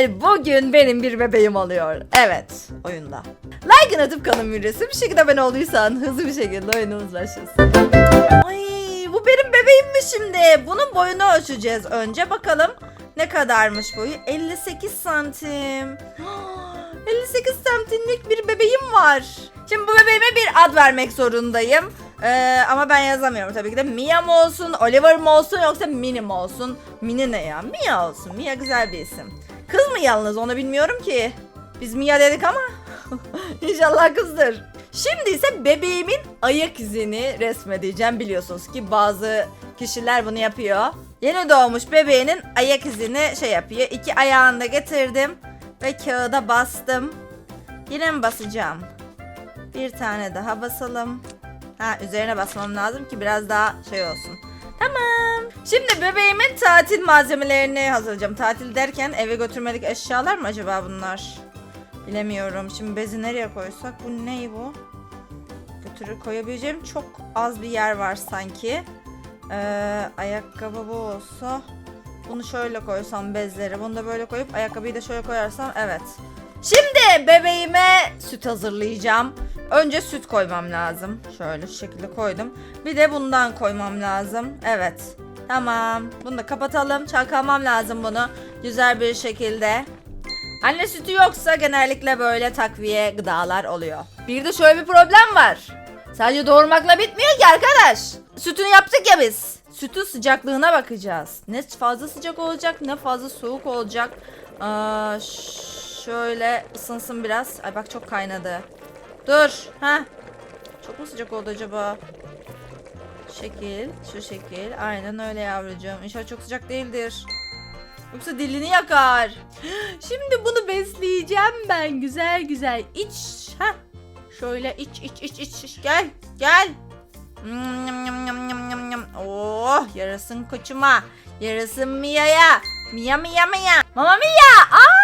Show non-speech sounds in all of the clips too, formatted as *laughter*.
Miguel bugün benim bir bebeğim oluyor. Evet oyunda. Like atıp kanım üyesi bir şekilde abone olduysan hızlı bir şekilde oyunumuz başlasın. Ay bu benim bebeğim mi şimdi? Bunun boyunu ölçeceğiz önce. Bakalım ne kadarmış boyu? 58 santim. *gasps* 58 santimlik bir bebeğim var. Şimdi bu bebeğime bir ad vermek zorundayım. Ee, ama ben yazamıyorum tabii ki de. Mia mı olsun, Oliver mı olsun yoksa Minnie mi olsun? Minnie ne ya? Mia olsun. Mia güzel bir isim. Kız mı yalnız onu bilmiyorum ki. Biz Mia dedik ama *laughs* inşallah kızdır. Şimdi ise bebeğimin ayak izini resmedeceğim. Biliyorsunuz ki bazı kişiler bunu yapıyor. Yeni doğmuş bebeğinin ayak izini şey yapıyor. İki ayağını da getirdim ve kağıda bastım. Yine mi basacağım? Bir tane daha basalım. Ha üzerine basmam lazım ki biraz daha şey olsun. Tamam. Şimdi bebeğimin tatil malzemelerini hazırlayacağım. Tatil derken eve götürmedik eşyalar mı acaba bunlar? Bilemiyorum. Şimdi bezi nereye koysak? Bu ne bu? Götürür koyabileceğim çok az bir yer var sanki. Ee, ayakkabı bu olsa. Bunu şöyle koysam bezleri. Bunu da böyle koyup ayakkabıyı da şöyle koyarsam evet. Şimdi bebeğime süt hazırlayacağım. Önce süt koymam lazım. Şöyle şu şekilde koydum. Bir de bundan koymam lazım. Evet. Tamam. Bunu da kapatalım. Çalkalamam lazım bunu. Güzel bir şekilde. Anne sütü yoksa genellikle böyle takviye gıdalar oluyor. Bir de şöyle bir problem var. Sadece doğurmakla bitmiyor ki arkadaş. Sütünü yaptık ya biz. Sütün sıcaklığına bakacağız. Ne fazla sıcak olacak ne fazla soğuk olacak. Aa, şöyle ısınsın biraz. Ay bak çok kaynadı. Dur. Ha. Çok mu sıcak oldu acaba? Şekil, şu şekil. Aynen öyle yavrucuğum. İnşallah çok sıcak değildir. Yoksa dilini yakar. *gasps* Şimdi bunu besleyeceğim ben güzel güzel. İç. Ha. Şöyle iç iç iç iç. Gel. Gel. Nyam, nyam, nyam, nyam, nyam, nyam. Oh yarasın koçuma. Yarasın Mia'ya. Mia Mia Mia. Mama Mia. Aa,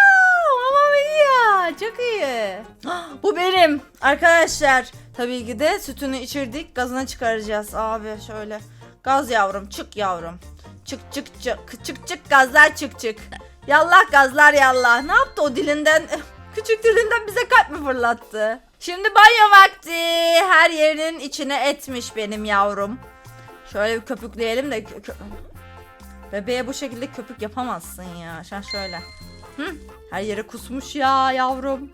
Mama Mia. Çok iyi. *gasps* Bu benim. Arkadaşlar tabii ki de sütünü içirdik. Gazını çıkaracağız abi şöyle. Gaz yavrum çık yavrum. Çık çık çık çık çık gazlar çık çık. Yallah gazlar yallah. Ne yaptı o dilinden? *laughs* Küçük dilinden bize kalp mi fırlattı? Şimdi banyo vakti. Her yerinin içine etmiş benim yavrum. Şöyle bir köpükleyelim de. kö- Bebeğe bu şekilde köpük yapamazsın ya. Sen şöyle. Hı? Her yere kusmuş ya yavrum.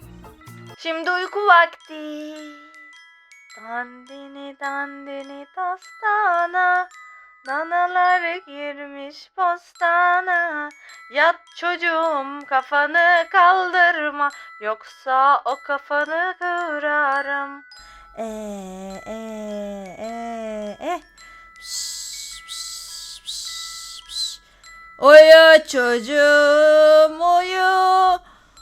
Şimdi uyku vakti. Dandini dandini dastana. Danalar girmiş postana. Yat çocuğum kafanı kaldırma. Yoksa o kafanı kırarım. Eee eee eee pş. Uyu çocuğum uyu.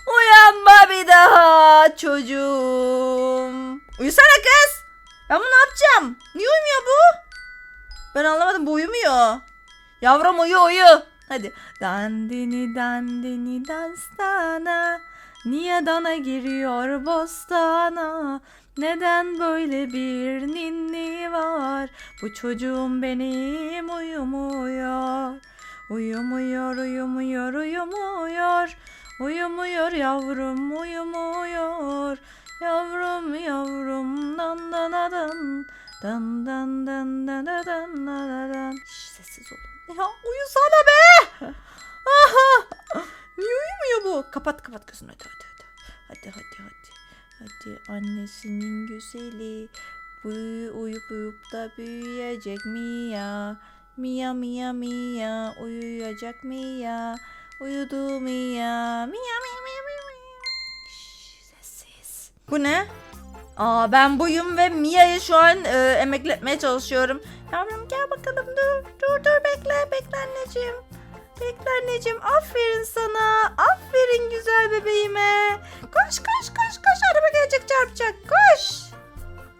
Uyanma bir daha çocuğum. Uyusana kız. Ben bunu ne yapacağım? Niye uyumuyor bu? Ben anlamadım bu uyumuyor. Yavrum uyu uyu. Hadi. Dandini dandini danstana. Niye dana giriyor bostana? Neden böyle bir ninni var? Bu çocuğum benim uyumuyor. Uyumuyor, uyumuyor, uyumuyor. Uyumuyor yavrum, uyumuyor. Yavrum, yavrum, dan dan dan dan. Dan dan dan dan dan dan dan. Şş, sessiz olun. Ya uyusana be! *laughs* Aha! Niye uyumuyor bu? Kapat kapat gözünü hadi hadi hadi. Hadi hadi hadi. Hadi annesinin güzeli. Bu uyup uyup da büyüyecek Mia. Mia Mia Mia uyuyacak Mia. Uyudu. Mia Mia Mia Mia. Mia. Bu ne? Aa ben buyum ve Mia'yı şu an e, emekletmeye çalışıyorum. Yavrum gel bakalım dur dur dur bekle bekle anneciğim. Bekle anneciğim aferin sana. Aferin güzel bebeğime. Koş koş koş koş araba gelecek çarpacak koş.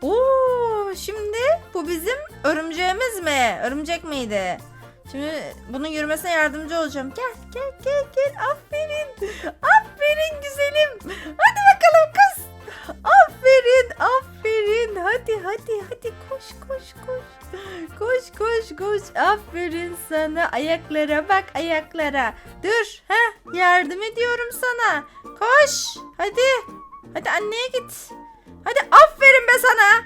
Oo şimdi bu bizim örümceğimiz mi? Örümcek miydi? Şimdi bunun yürümesine yardımcı olacağım. Gel gel gel gel aferin. Aferin güzelim. Hadi. Aferin, aferin. Hadi, hadi, hadi koş, koş, koş. Koş, koş, koş. Aferin sana. Ayaklara bak, ayaklara. Dur. Heh, yardım ediyorum sana. Koş. Hadi. Hadi anneye git. Hadi aferin be sana.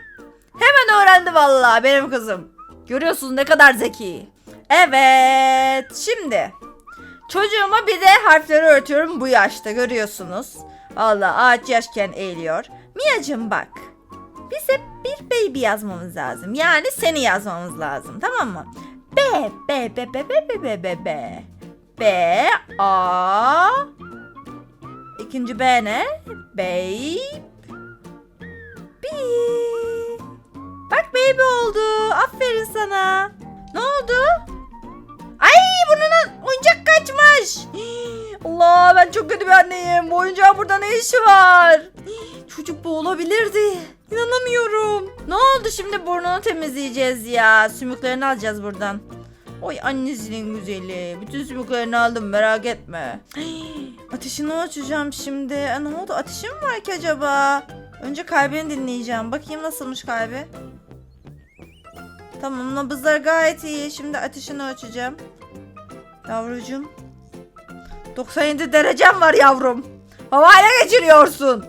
Hemen öğrendi vallahi benim kızım. Görüyorsunuz ne kadar zeki. Evet. Şimdi çocuğuma bir de harfleri öğretiyorum bu yaşta görüyorsunuz. Vallahi ağaç yaşken eğiliyor. Mia'cığım bak. Bize bir baby yazmamız lazım. Yani seni yazmamız lazım. Tamam mı? B, B, B, B, B, B, B, B, B. B, A. İkinci B ne? Babe. B. Bak baby oldu. Aferin sana. Ne oldu? Çok kötü bir anneyim. Bu oyuncağın burada ne işi var? Çocuk bu olabilirdi. İnanamıyorum. Ne oldu şimdi burnunu temizleyeceğiz ya. Sümüklerini alacağız buradan. Oy annesinin güzeli. Bütün sümüklerini aldım merak etme. *gasps* Ateşini açacağım şimdi. E, ne oldu? Ateşi mi var ki acaba? Önce kalbini dinleyeceğim. Bakayım nasılmış kalbi. Tamam nabızlar gayet iyi. Şimdi ateşini ölçeceğim. Yavrucuğum. 97 derecem var yavrum. Havayla geçiriyorsun.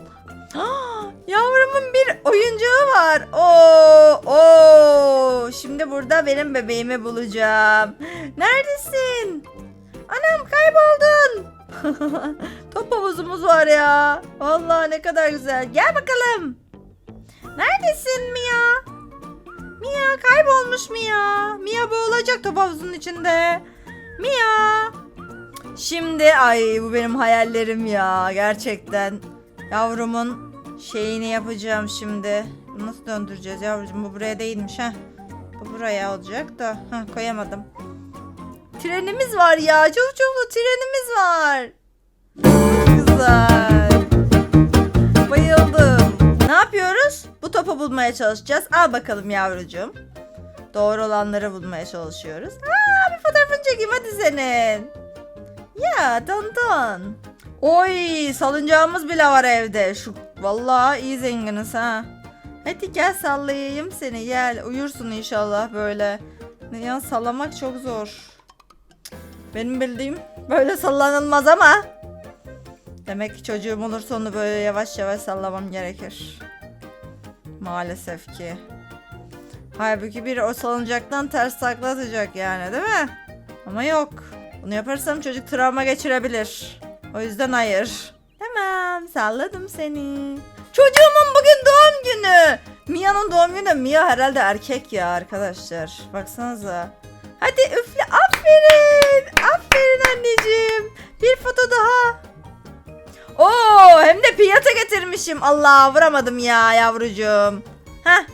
Yavrumun bir oyuncağı var. Oo, oo. Şimdi burada benim bebeğimi bulacağım. Neredesin? Anam kayboldun. *laughs* Top havuzumuz var ya. Vallahi ne kadar güzel. Gel bakalım. Neredesin Mia? Mia kaybolmuş Mia. Mia boğulacak top havuzunun içinde. Mia. Şimdi ay bu benim hayallerim ya gerçekten. Yavrumun şeyini yapacağım şimdi. Nasıl döndüreceğiz yavrucuğum? Bu buraya değilmiş ha. Bu buraya olacak da. Ha koyamadım. Trenimiz var ya. Çok çok trenimiz var. Güzel. Bayıldım. Ne yapıyoruz? Bu topu bulmaya çalışacağız. Al bakalım yavrucuğum. Doğru olanları bulmaya çalışıyoruz. Aa, bir fotoğrafını çekeyim hadi senin. Ya don. Oy salıncağımız bile var evde. Şu vallahi iyi zenginiz ha. Hadi gel sallayayım seni gel. Uyursun inşallah böyle. Ya sallamak çok zor. Benim bildiğim böyle sallanılmaz ama. Demek ki çocuğum olursa onu böyle yavaş yavaş sallamam gerekir. Maalesef ki. Halbuki bir o salıncaktan ters takla atacak yani değil mi? Ama yok. Bunu yaparsam çocuk travma geçirebilir. O yüzden hayır. Tamam salladım seni. Çocuğumun bugün doğum günü. Mia'nın doğum günü. Mia herhalde erkek ya arkadaşlar. Baksanıza. Hadi üfle. Aferin. Aferin anneciğim. Bir foto daha. Oo hem de piyata getirmişim. Allah vuramadım ya yavrucuğum. Heh.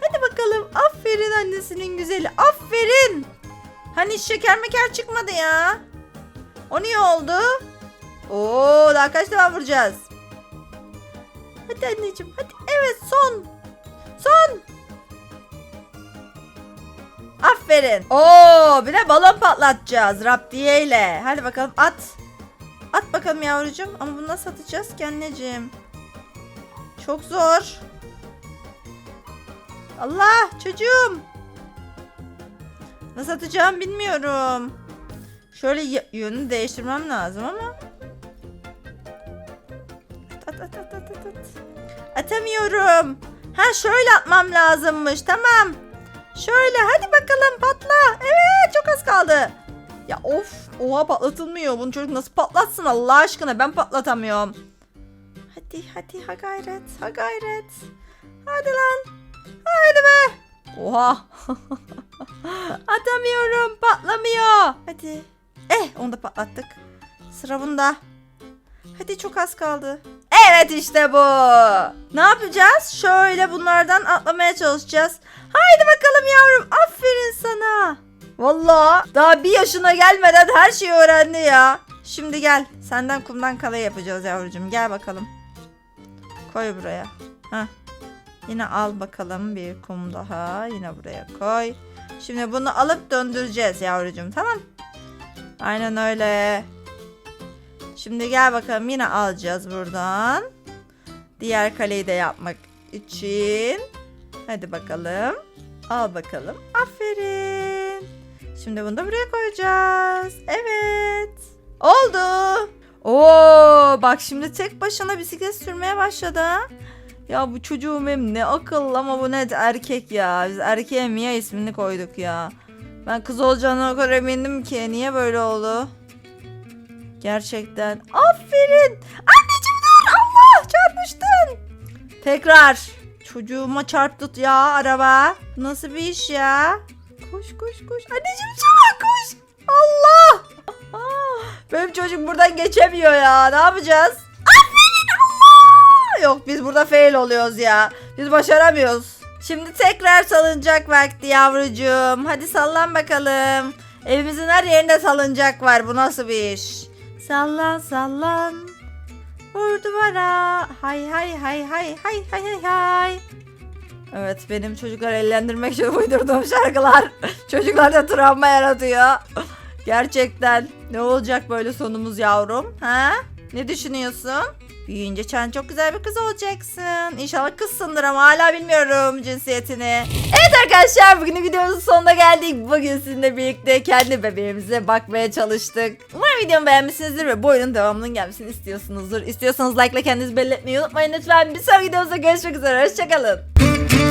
Hadi bakalım. Aferin annesinin güzeli. Aferin. Hani şeker meker çıkmadı ya. O niye oldu? Oo daha kaç defa vuracağız? Hadi anneciğim hadi. Evet son. Son. Aferin. Oo bir de balon patlatacağız raptiye ile. Hadi bakalım at. At bakalım yavrucuğum. Ama bunu nasıl atacağız ki anneciğim? Çok zor. Allah çocuğum. Nasıl atacağım bilmiyorum. Şöyle yönünü değiştirmem lazım ama. At at at at at at. Atamıyorum. Ha şöyle atmam lazımmış. Tamam. Şöyle hadi bakalım patla. Evet çok az kaldı. Ya of oha patlatılmıyor. Bunu çocuk nasıl patlatsın Allah aşkına ben patlatamıyorum. Hadi hadi ha gayret ha gayret. Hadi lan. Hadi be. Oha. *laughs* Atamıyorum patlamıyor. Hadi. Eh onu da patlattık. Sıra bunda. Hadi çok az kaldı. Evet işte bu. Ne yapacağız? Şöyle bunlardan atlamaya çalışacağız. Haydi bakalım yavrum. Aferin sana. Vallahi daha bir yaşına gelmeden her şeyi öğrendi ya. Şimdi gel. Senden kumdan kale yapacağız yavrucuğum. Gel bakalım. Koy buraya. Hah. Yine al bakalım bir kum daha. Yine buraya koy. Şimdi bunu alıp döndüreceğiz yavrucuğum. Tamam. Aynen öyle. Şimdi gel bakalım yine alacağız buradan. Diğer kaleyi de yapmak için. Hadi bakalım. Al bakalım. Aferin. Şimdi bunu da buraya koyacağız. Evet. Oldu. Oo bak şimdi tek başına bisiklet sürmeye başladı. Ya bu çocuğum benim ne akıllı ama bu net erkek ya. Biz erkeğe Mia ismini koyduk ya. Ben kız olacağına o kadar emindim ki. Niye böyle oldu? Gerçekten. Aferin. Anneciğim dur. Allah çarpıştın. Tekrar. Çocuğuma çarptı ya araba. Nasıl bir iş ya? Koş koş koş. Anneciğim çabuk koş. Allah. Ah, Benim çocuk buradan geçemiyor ya. Ne yapacağız? Yok biz burada fail oluyoruz ya. Biz başaramıyoruz. Şimdi tekrar salınacak vakti yavrucuğum. Hadi sallan bakalım. Evimizin her yerinde salıncak var. Bu nasıl bir iş? Sallan sallan. Vur duvara. Hay hay hay hay hay hay hay hay. Evet benim çocuklar eğlendirmek için uydurduğum şarkılar *laughs* çocuklarda travma yaratıyor. Gerçekten ne olacak böyle sonumuz yavrum? Ha? Ne düşünüyorsun? Büyüyünce sen çok güzel bir kız olacaksın. İnşallah kızsındır ama hala bilmiyorum cinsiyetini. Evet arkadaşlar bugün videomuzun sonuna geldik. Bugün sizinle birlikte kendi bebeğimize bakmaya çalıştık. Umarım videomu beğenmişsinizdir ve bu oyunun devamının gelmesini istiyorsunuzdur. İstiyorsanız like ile kendinizi belli etmeyi unutmayın lütfen. Bir sonraki videomuzda görüşmek üzere. Hoşçakalın.